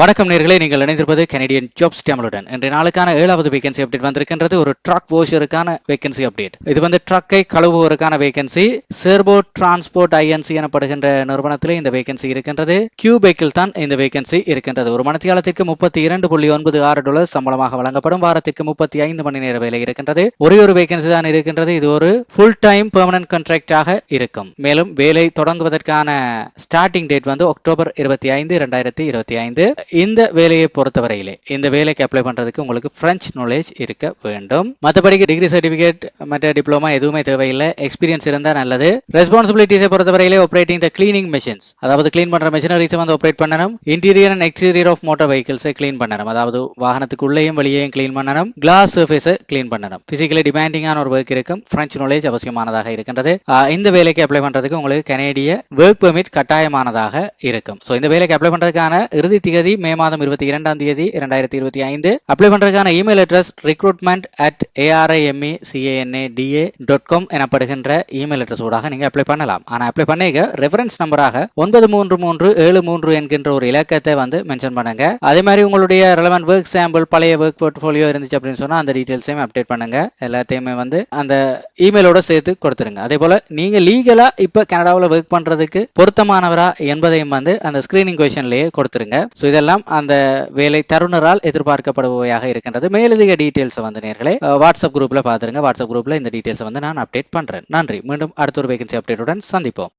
வணக்கம் நேர்களை நீங்கள் இணைந்திருப்பது கனடியன் ஜாப்ஸ் டேமலுடன் இன்றைய நாளுக்கான ஏழாவது வேகன்சி அப்டேட் வந்திருக்கின்றது. ஒரு ட்ரக் வாஷருக்கான வேகன்சி அப்டேட் இது வந்து ட்ரக்கை கழுவுவதற்கான வேகன்சி சேர்போ டிரான்ஸ்போர்ட் ஐஎன்சி எனப்படுகின்ற நிறுவனத்தில் இந்த வேகன்சி இருக்கின்றது. கியூபேக்கில் தான் இந்த வேகன்சி இருக்கின்றது. ஒரு மணித்தியாலத்திற்கு முப்பத்தி இரண்டு புள்ளி ஒன்பது ஆறு டாலர் சம்பளமாக வழங்கப்படும். வாரத்திற்கு முப்பத்தி ஐந்து மணி நேர வேலை இருக்கின்றது. ஒரே ஒரு வேகன்சி தான் இருக்கின்றது. இது ஒரு ஃபுல் டைம் பெர்மனன்ட் கான்ட்ராக்டாக இருக்கும். மேலும் வேலை தொடங்குவதற்கான ஸ்டார்டிங் டேட் வந்து அக்டோபர் இருபத்தி ஐந்து இரண்டாயிரத்தி இருபத்தி ஐந்து. இந்த வேலையை பொறுத்தவரையிலே இந்த வேலைக்கு அப்ளை பண்றதுக்கு உங்களுக்கு பிரெஞ்சு நாலேஜ் இருக்க வேண்டும். மற்றபடிக்கு டிகிரி சர்டிபிகேட் மற்ற டிப்ளமா எதுவுமே தேவையில்லை. எக்ஸ்பீரியன்ஸ் இருந்தா நல்லது. ரெஸ்பான்சிபிலிட்டிஸை பொறுத்தவரையிலே ஆப்ரேட்டிங் த கிளீனிங் மிஷின்ஸ் அதாவது கிளீன் பண்ற மிஷினரிஸை வந்து ஆப்ரேட் பண்ணணும். Interior and exterior of motor வெஹிக்கிள்ஸை clean பண்ணணும். அதாவது வாகனத்துக்குள்ளேயும் வெளியேயும் கிளீன் பண்ணணும். கிளாஸ் சர்ஃபேஸை கிளீன் பண்ணணும். பிசிக்கலி டிமாண்டிங்கான ஒரு ஒர்க் இருக்கும். பிரெஞ்சு நாலேஜ் அவசியமானதாக இருக்கின்றது. இந்த வேலைக்கு அப்ளை பண்றதுக்கு உங்களுக்கு கனேடிய ஒர்க் பெர்மிட் கட்டாயமானதாக இருக்கும். ஸோ இந்த வேலைக்கு அப்ளை பண்றதுக்கான இறுதி திகதி மே மாதம் இருபத்தி இரண்டாம் தேதி இரண்டாயிரத்தி இருபத்தி ஐந்து. அப்ளை பண்றதுக்கான email address recruitment at ARIME CANA DA dot com எனப்படுகின்ற இமெயில் அட்ரஸ் ஊடாக நீங்க அப்ளை பண்ணலாம். ஆனா அப்ளை பண்ணிக்க ரெஃபரன்ஸ் நம்பராக ஒன்பது மூன்று மூன்று ஏழு மூன்று என்கின்ற ஒரு இலக்கத்தை வந்து மென்ஷன் பண்ணுங்க. அதே மாதிரி உங்களுடைய ரெலவெண்ட் ஒர்க் சாம்பிள் பழைய ஒர்க் போர்ட்ஃபோலியோ இருந்துச்சு அப்படின்னு சொன்னா அந்த டீட்டெயில்ஸையும் அப்டேட் பண்ணுங்க. எல்லாத்தையுமே வந்து அந்த இமெயிலோட சேர்த்து கொடுத்துருங்க. அதே போல நீங்க லீகலா இப்ப கனடாவில் ஒர்க் பண்றதுக்கு பொருத்தமானவரா என்பதையும் வந்து அந்த ஸ்கிரீனிங் கொஷன்லயே கொடுத்துருங்க. ஸோ இதெல்லாம் அந்த வேலை தருணரால் எதிர்பார்க்கப்படுபவையாக இருக்கின்றது. மேலதிக டீட்டெயில்ஸ் வந்து நேர்களே வாட்ஸ்அப் குரூப்ல பாத்துருங்க வாட்ஸ்அப் குரூப்ல இந்த டீட்டெயில்ஸ் வந்து நான் அப்டேட் பண்றேன். நன்றி. மீண்டும் அடுத்த ஒரு வேகன்சி அப்டேட்டுடன் சந்திப்போம்.